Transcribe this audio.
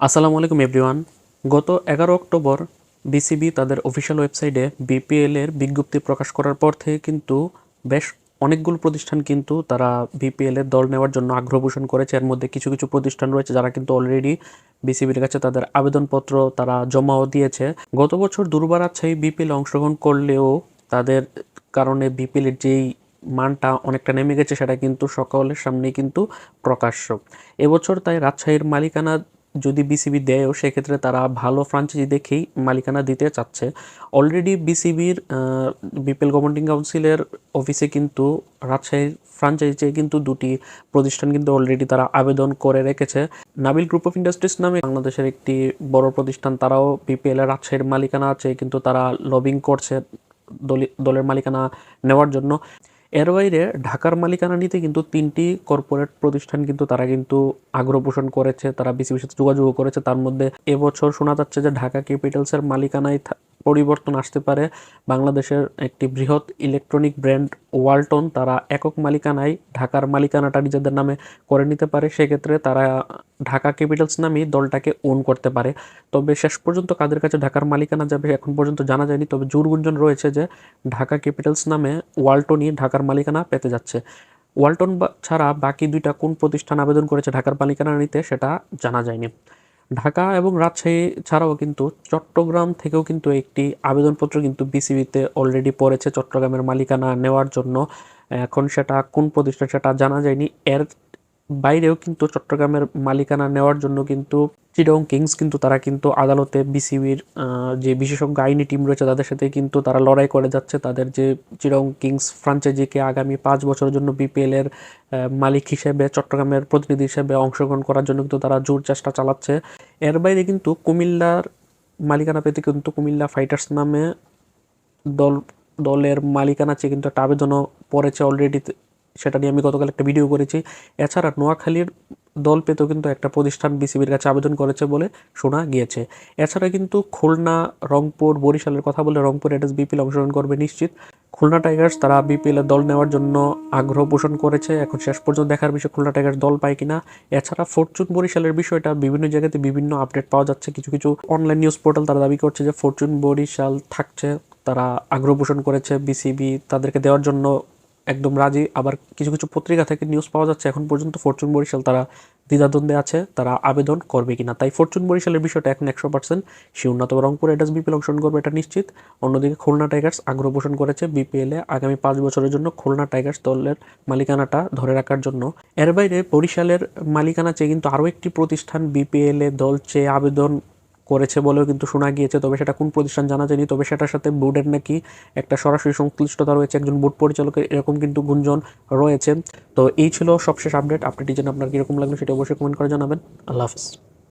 আসসালামু আলাইকুম, এভরিওয়ান। গত এগারো অক্টোবর বিসিবি তাদের অফিসিয়াল ওয়েবসাইটে বিপিএল এর বিজ্ঞপ্তি প্রকাশ করার পর থেকে কিন্তু বেশ অনেকগুলো প্রতিষ্ঠান কিন্তু তারা বিপিএল এর দল নেওয়ার জন্য আগ্রহ পোষণ করেছে। এর মধ্যে কিছু কিছু প্রতিষ্ঠান রয়েছে যারা কিন্তু অলরেডি বিসিবির কাছে তাদের আবেদনপত্র তারা জমাও দিয়েছে। গত বছর দুর্বার আচ্ছাই বিপিএল অংশগ্রহণ করলেও তাদের কারণে বিপিএল এর যেই মানটা অনেকটা নেমে গেছে সেটা কিন্তু সকলের সামনেই কিন্তু প্রকাশ্য। এবছর তাই রাজশাহীর মালিকানা যদি বিসিবি দেয়ও, সেক্ষেত্রে তারা ভালো ফ্রাঞ্চাইজি দেখেই মালিকানা দিতে চাচ্ছে। অলরেডি বিসিবির বিপিএল গভর্নিং কাউন্সিলের অফিসে কিন্তু, রাজশাহীর ফ্রাঞ্চাইজে কিন্তু দুটি প্রতিষ্ঠান কিন্তু অলরেডি তারা আবেদন করে রেখেছে। নাবিল গ্রুপ অফ ইন্ডাস্ট্রিজ নামে বাংলাদেশের একটি বড় প্রতিষ্ঠান, তারাও বিপিএল এর রাজশাহীর মালিকানা আছে, কিন্তু তারা লবিং করছে দলি- দলের মালিকানা নেওয়ার জন্য। এর বাইরে ঢাকার মালিকানা নিতে কিন্তু তিনটি কর্পোরেট প্রতিষ্ঠান কিন্তু তারা কিন্তু আগ্রহ পোষণ করেছে, তারা বিসিবির সাথে যোগাযোগ করেছে। তার মধ্যে এবছর শোনা যাচ্ছে যে ঢাকা ক্যাপিটালসের মালিকানায় পরিবর্তন আসতে পারে। বাংলাদেশের একটি বৃহৎ ইলেকট্রনিক ব্র্যান্ড ওয়ালটন তারা একক মালিকানায় ঢাকার মালিকানাটা নিজেদের নামে করে নিতে পারে। সেক্ষেত্রে তারা ঢাকা ক্যাপিটালস নামেই দলটাকে ওন করতে পারে। তবে শেষ পর্যন্ত কাদের কাছে ঢাকার মালিকানা যাবে এখন পর্যন্ত জানা যায়নি। তবে জোর গুঞ্জন রয়েছে যে ঢাকা ক্যাপিটালস নামে ওয়ালটনই ঢাকার মালিকানা পেতে যাচ্ছে। ওয়ালটন ছাড়া বাকি দুইটা কোন প্রতিষ্ঠান আবেদন করেছে ঢাকার মালিকানা নিতে সেটা জানা যায়নি। ঢাকা এবং রাজশাহী ছাড়াও কিন্তু চট্টগ্রাম থেকেও কিন্তু একটি আবেদনপত্র কিন্তু বিসিবিতে অলরেডি পড়েছে। চট্টগ্রামের মালিকানা নেওয়ার জন্য এখন সেটা কোন প্রতিষ্ঠান সেটা জানা যায়নি। এর বাইরেও কিন্তু চট্টগ্রামের মালিকানা নেওয়ার জন্য কিন্তু চিডং কিংস কিন্তু তারা কিন্তু আদালতে বিসিবির যে বিশেষজ্ঞ আইনি টিম রয়েছে তাদের সাথে কিন্তু তারা লড়াই করে যাচ্ছে। তাদের যে চিডং কিংস ফ্রাঞ্চাইজিকে আগামী পাঁচ বছরের জন্য বিপিএল এর মালিক হিসেবে, চট্টগ্রামের প্রতিনিধি হিসেবে অংশগ্রহণ করার জন্য কিন্তু তারা জোর চেষ্টা চালাচ্ছে। এর বাইরে কিন্তু কুমিল্লার মালিকানা পেতে কিন্তু কুমিল্লা ফাইটার্স নামে দল, দলের মালিকানা চেয়ে কিন্তু একটা আবেদনও পড়েছে অলরেডি। সেটা নিয়ে আমি গতকাল একটা ভিডিও করেছি। এছাড়া নোয়াখালীর দল পেতেও কিন্তু একটা প্রতিষ্ঠান বিসিবির কাছে আবেদন করেছে বলে শোনা গিয়েছে। এছাড়া কিন্তু খুলনা, রংপুর, বরিশালের কথা বলে রংপুর এটাস বিপিএল অংশগ্রহণ করবে নিশ্চিত। খুলনা টাইগার্স তারা বিপিএলের দল নেওয়ার জন্য আগ্রহ পোষণ করেছে। এখন শেষ পর্যন্ত দেখার বিষয় খুলনা টাইগার্স দল পায় কিনা। এছাড়া ফরচুন বরিশালের বিষয়টা বিভিন্ন জায়গাতে বিভিন্ন আপডেট পাওয়া যাচ্ছে। কিছু কিছু অনলাইন নিউজ পোর্টাল তারা দাবি করছে যে ফরচুন বরিশাল থাকছে, তারা আগ্রহ পোষণ করেছে বিসিবি তাদেরকে দেওয়ার জন্য। একদম রাজি। আবার কিছু কিছু পত্রিকা থেকে নিউজ পাওয়া যাচ্ছে, এখন পর্যন্ত ফরচুন বরিশাল তারা দ্বিধাদ্বন্দ্বে আছে, তারা আবেদন করবে কিনা। তাই ফরচুন বরিশালের বিষয়টা এখন একশো পার্সেন্ট শিউর না তবে রংপুর এডাস বিপিএল অংশগ্রহণ করবে এটা নিশ্চিত। অন্যদিকে খুলনা টাইগার্স আগ্রহ পোষণ করেছে বিপিএল এ আগামী পাঁচ বছরের জন্য খুলনা টাইগার্স দলের মালিকানাটা ধরে রাখার জন্য। এর বাইরে বরিশালের মালিকানা চেয়ে কিন্তু আরও একটি প্রতিষ্ঠান বিপিএল দল চেয়ে আবেদন করেছে বলেও কিন্তু শোনা গিয়েছে। তবে সেটা কোন প্রতিষ্ঠান জানা যায়নি। তবে সেটার সাথে বোর্ডের নাকি একটা সরাসরি সংশ্লিষ্টতা রয়েছে। একজন বোর্ড পরিচালকের এরকম কিন্তু গুঞ্জন রয়েছে। তো এই ছিল সবশেষ আপডেট আপডেটটি যেন আপনার কীরকম লাগল সেটা অবশ্যই কমেন্ট করে জানাবেন। আল্লাহ হাফিজ।